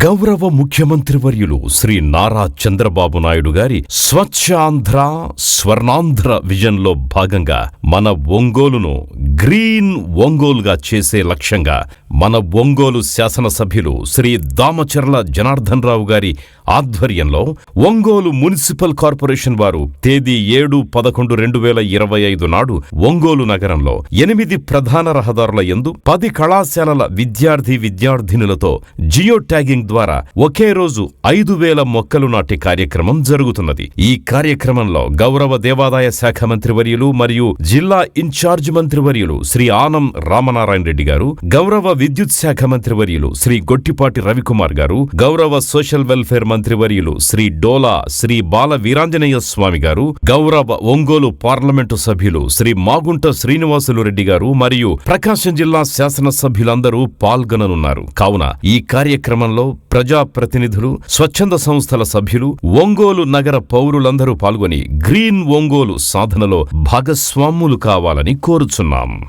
గౌరవ ముఖ్యమంత్రి వర్యులు శ్రీ నారా చంద్రబాబు నాయుడు గారి స్వచ్ఛ ఆంధ్ర స్వర్ణాంధ్ర విజన్లో భాగంగా మన ఒంగోలును గ్రీన్ ఒంగోలుగా చేసే లక్ష్యంగా మన ఒంగోలు శాసనసభ్యులు శ్రీ దామచర్ల జనార్దన్ రావు గారి ఆధ్వర్యంలో ఒంగోలు మున్సిపల్ కార్పొరేషన్ వారు తేదీ ఏడు పదకొండు రెండు వేల ఇరవై ఐదు నాడు ఒంగోలు నగరంలో ఎనిమిది ప్రధాన రహదారుల యందు పది కళాశాలల విద్యార్థి విద్యార్థినులతో జియో ట్యాగింగ్ ద్వారా ఒకే రోజు ఐదు వేల మొక్కలు నాటే కార్యక్రమం జరుగుతున్నది. ఈ కార్యక్రమంలో గౌరవ దేవాదాయ శాఖ మంత్రివర్యులు మరియు జిల్లా ఇన్ఛార్జ్ మంత్రివర్యులు శ్రీ ఆనం రామనారాయణ రెడ్డి గారు గౌరవ విద్యుత్ శాఖ మంత్రివర్యులు శ్రీ గొట్టిపాటి రవికుమార్ గారు గౌరవ సోషల్ వెల్ఫేర్ మంత్రివర్యులు శ్రీ డోలా శ్రీ బాల వీరాంజనేయ స్వామి గారు గౌరవ ఒంగోలు పార్లమెంటు సభ్యులు శ్రీ మాగుంట శ్రీనివాసులు రెడ్డి గారు మరియు ప్రకాశం జిల్లా శాసనసభ్యులందరూ పాల్గొననున్నారు. కావున ఈ కార్యక్రమంలో ప్రజాప్రతినిధులు స్వచ్ఛంద సంస్థల సభ్యులు ఒంగోలు నగర పౌరులందరూ పాల్గొని గ్రీన్ ఒంగోలు సాధనలో భాగస్వాములు కావాలని కోరుచున్నాం.